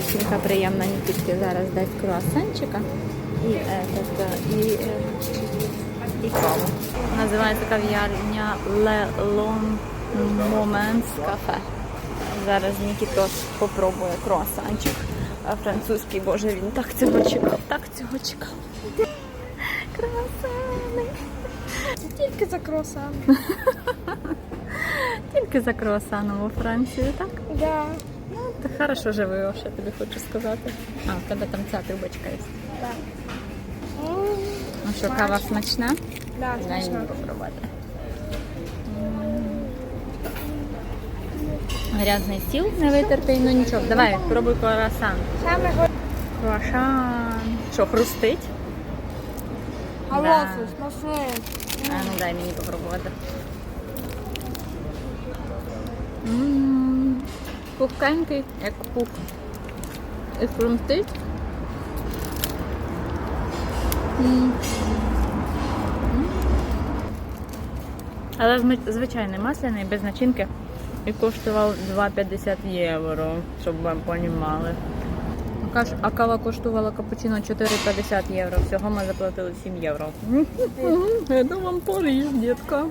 дівчинка приємна Нікітки зараз дасть круасанчика і, е, тобто, і, е, і каву. Називається кав'ярня Le Long Moments Cafe. Зараз Нікітос попробує круасанчик. Французький, боже, він так цього чекав, так цього чекав. Круасани. Тільки за круасан. Тільки за круасаном у Франції, так? Да. Ну, ти хорошо живеш, я тобі хочу сказати. А, в тебе там ця трубочка є. Да. Ну що, кава смачна? Да, Дай мені попробувати. Грязний стіл не витертий, ну нічого. Давай, пробуй круасан. Саме го... Круасан. Що, хрустить? Голосу, смачне. А ну дай мені попробувати. М, Пухкенький, як пух. І хрумтить. Але звичайний масляний, без начинки. І коштував 2,50 євро, щоб ви розуміли. А кава коштувала капучино 4,50 євро. Всього ми заплатили 7 євро. Це вам Париж, дітка.